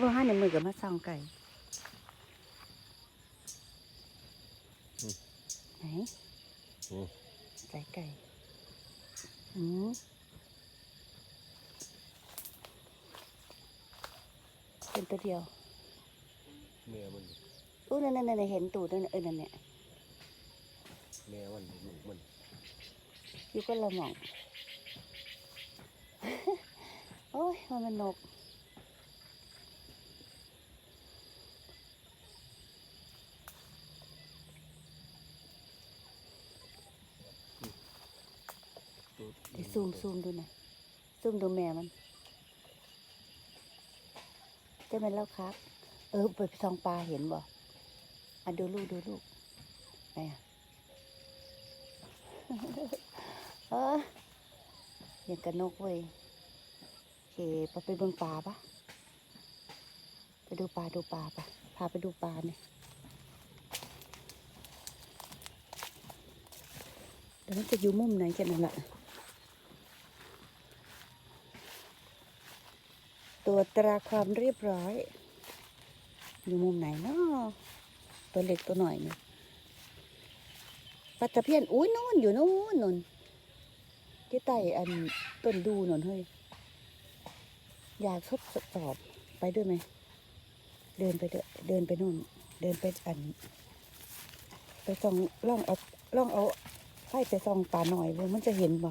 บ่ห้าในมือกับมาส่องไก่อืมไหนอืมใส่ไก่อืมเป็นตัวเดียวแม่มันอู้นั่นนั่นนั่นเห็นตูดนั่นเออนั่นเนี่ยแม่มันลูกมันอยู่ก็ละหมอง โอ้ยมันมันนก เดี๋ยว ซูมซูมดูหน่อยซูมดูแม่มันจะเป็นแล้วครับ เออเปิดซองปลาเห็นบ่อะดูลูกดูลูกไหนอะเอออย่างกับนกเว้ยโอเคไปไปเบิ่งปลาปะไปดูปลาดูปลาปะพาไปดูปลาเนี่ยแต่มันจะอยู่มุมไหนกันนั่นแหละ ตัวตราความเรียบร้อย อยู่มุมไหนเนาะตัวเล็กตัวหน่อยเนี่ยปลาตะเพียนอุ้ยนู่นอยู่นู่นนู่นที่ใต้อันต้นดูนนเฮ้ยอยากทดสอบไปด้วยไหมเดินไปเดนเดินไปนู่น เดินไปอัน ไปส่องล่องเอาล่องเอาไฟไปส่องป่าหน่อยเลยมันจะเห็นบ่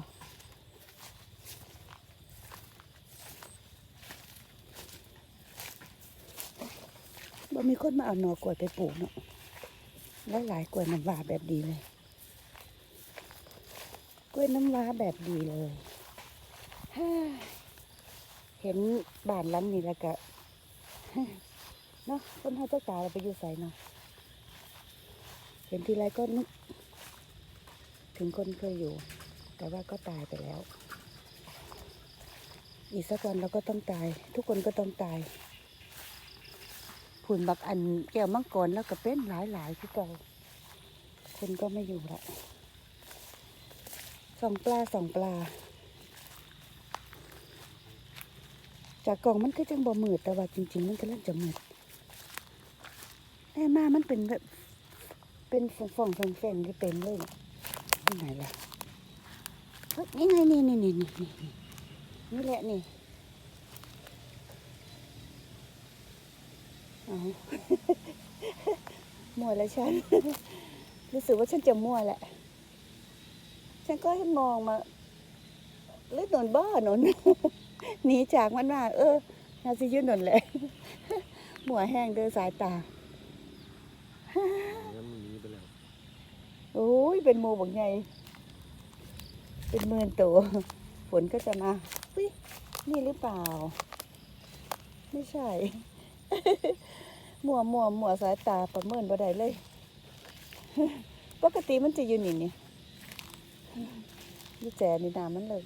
มีคนมาเอาหน่อกล้วยไปปลูกเนาะแล้วหลายกล้วยน้ำว้าแบบดีเลย กล้วยน้ำว้าแบบดีเลยเห็นบ้านหลังนี้แล้วก็เนาะคนเขาเจ้าตาเราไปอยู่ใส่เนาะเห็นทีไรก็นึก ถึงคนเคยอยู่ แต่ว่าก็ตายไปแล้ว อีกสักวันเราก็ต้องตาย ทุกคนก็ต้องตาย ผุนบักอันแก้วมังกรแล้วก็เป็นหลายหลายๆที่เก่าคนก็ไม่อยู่ละสองปลาสองปลา จากกล่องมันก็จังบ่มืดแต่ว่าจริง ๆ มันก็เริ่มจะมืดแน่มามันเป็นแบบเป็นฟ่องๆแฝงๆที่เต็มเลยเนี่ยที่ไหนล่ะนี่ไงนี่นี่นี่นี่นี่นี่แหละนี่ เอามั่วแล้วฉัน รู้สึกว่าฉันจะมั่วแหละ ฉันก็ให้มองมาเล่นนนบ้าหนนหนีจากมันมาเออนาซิยืนนนแหละหัวแห้งเดินสายตาแล้วมันหนีไปแล้วโอ้ยเป็นโมบักใหญ่เป็นหมื่นตัวฝนก็จะมาวินี่หรือเปล่า ไม่ใช่ มัวมัวมัวสายตาประเมินบ่ได้เลย ปกติมันจะอยู่นี่นี่ยี่แจนี่นามันเลย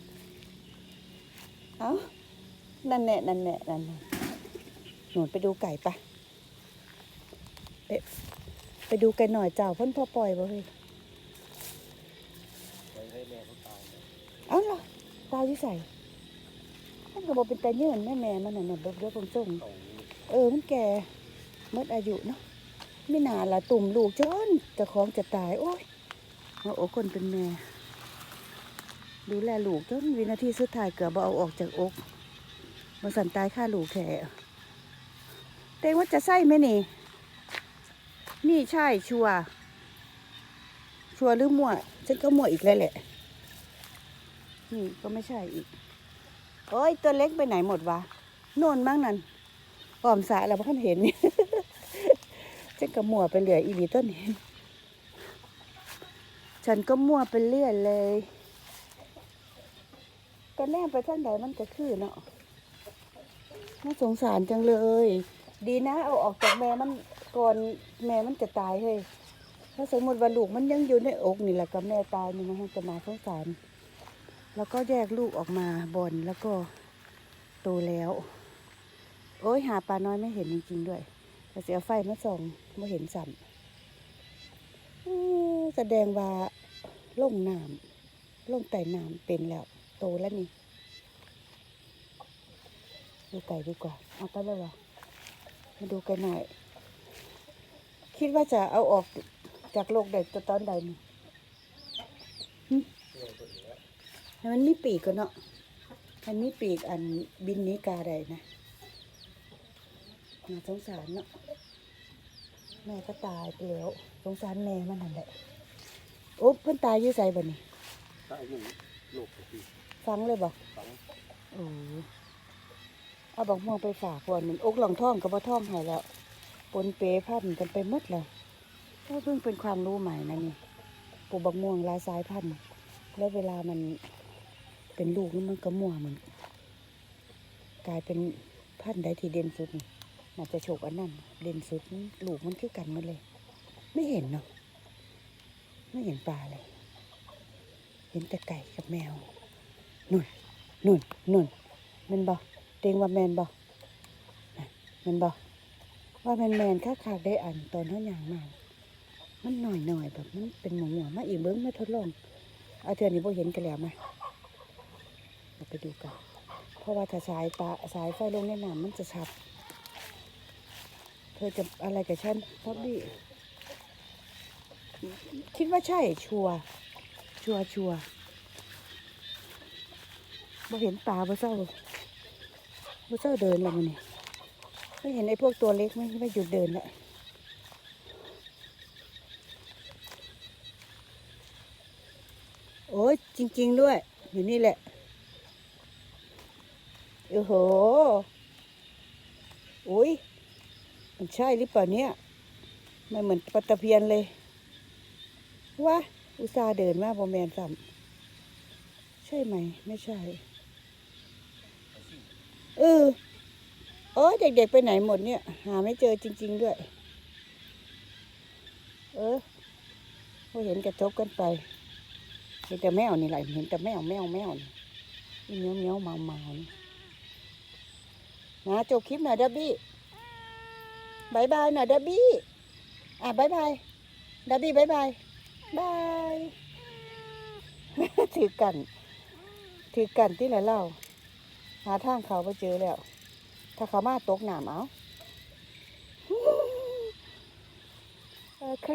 เอ้า นั่นแหละนั่นแหละนั่นน่ะหนูไปดูไก่ปะไปไปดูไก่หน่อยเจ้าเพ่นพ่อปล่อยบ่เฮ้ยไปให้แม่เขาตายนะเอ้าเหรอตาวิสัยมันก็บอกเป็นตาเยื่นแม่แม่มันน่ะน่ะเบิกเบิกจงเขาๆเออ มันแก่ เมื่ออายุเนาะไม่นานละตุ่มลูกจนจะคล้องจะตาย โอ้ยมาโอ้คนเป็นแม่ ดูแลลูกจนวินาทีสุดท้ายเกือบเอาออกจากอกมาสั่นตายค่าลูกแท้เต็งว่าจะใช่ไหมนี่ นี่ใช่ชัวชัวหรือมั่วฉันก็มั่วอีกแล้วแหละ นี่ก็ไม่ใช่อีก โอ้ยตัวเล็กไปไหนหมดวะโน่นบ้างนั่น ปอมสายเราเพิ่งเห็นนี่ฉันก็มั่วไปเหลืออีหลีต้นนี้ฉันก็มั่วไปเรื่อยเลย ก็แน่ไปท่านใดมันก็คือเนาะน่าสงสารจังเลย ดีนะเอาออกจากแม่มันก่อนแม่มันจะตายเฮ้ยถ้าสมมติว่าลูกมันยังอยู่ในอกนี่แหละกับแม่ตายนี่มันจะมาสงสาร แล้วก็แยกลูกออกมาบนแล้วก็โตแล้ว อ้ยหาปลาน้อยไม่เห็นจริงๆด้วยแต่เสียไฟมาส่องไม่เห็นสัมแสดงว่าล่งน้ำล่งไต่น้ำเป็นแล้ว โตแล้วนี่ดูไก่ดีกว่า เอาไปเลยหรอมาดูไกันหน่อย คิดว่าจะเอาออกจากโลกเด็กตอนใดนี่ให้มันมีปีกก่อนเนาะมันมีปีกอันบินนี้กาใดนะ น่าสงสารเนาะแม่ก็ตายไปแล้วสงสารแม่มันนั่นแหละโอ้เพิ่นตายอยู่ใส่บ่นี่ตายหนึ่งโลกที่ฟังเลยบ่ฝังโอ้เอาบอกม่วงไปฝากคนหนึ่งอกหลองท่องกับบ่ท่องให้แล้วปนเปพันธุ์กันไปหมดเลยก็เพิ่งเป็นความรู้ใหม่นะนี่ปลูกบักม่วงหลายสายพันธุ์แล้วเวลามันเป็นลูกนี่มันก็ม่วงเหมือนกลายเป็นพันธุ์ใดที่เด่นสุดนี่ น่าจะโฉกอันนั้นเด่นสุดนี่ลูกมันคือกันมดเลย ไม่เห็นเนาะไม่เห็นปลาเลย เห็นแต่ไก่กับแมวนุ่นนุ่นนุ่นแมันบ่เต็งว่าแมนบ่น่ะแมันบ่ว่าแมนแมนค่าขากได้อันตอนเท่าอย่างมามันหน่อยหน่อยแบบมันเป็นหมองหมมาอีกเบิ้งมาทดลองเอาเทือนี้บ่เห็นกันแล้วมาเราไปดูกันเพราะว่าถ้าสายตาสายไฟลงในน้ำมันจะชัด เธอจะอะไรกับฉันป๊อบบี้คิดว่าใช่ชัวชัวชัวร์บ่เห็นปลาบ่เศร้าบ่เศร้าเดินแล้วมันนี่ไม่เห็นไอ้พวกตัวเล็กไหมไม่หยุดเดินแล้วโอ้ยจริง ๆ ด้วย อยู่นี่แหละโอ้โหโอ้ย มันใช่หรือเปล่าเนี่ยมันเหมือนปลาตะเพียนเลยว้าอุตส่าห์เดินมาบอมแมนซ้ำใช่ไหม ไม่ใช่ เออโอ้เด็กๆไปไหนหมดเนี่ย หาไม่เจอจริง ๆด้วย เออพอเห็นกระทบกันไปเห็นแต่แมวนี่แหละเห็นแต่แมวแมวแมวนี่เมียวเมียวเมาเมานี่นะจบคลิปหน่อยดับบี้ บายบายหน่อยดับบี้อะบายบายดับบี้บายบายบายถือกัน ถือกันที่ไหนเล่า หาทางเขาไปเจอแล้ว ถ้าเขามาตกหนามเอาโอเค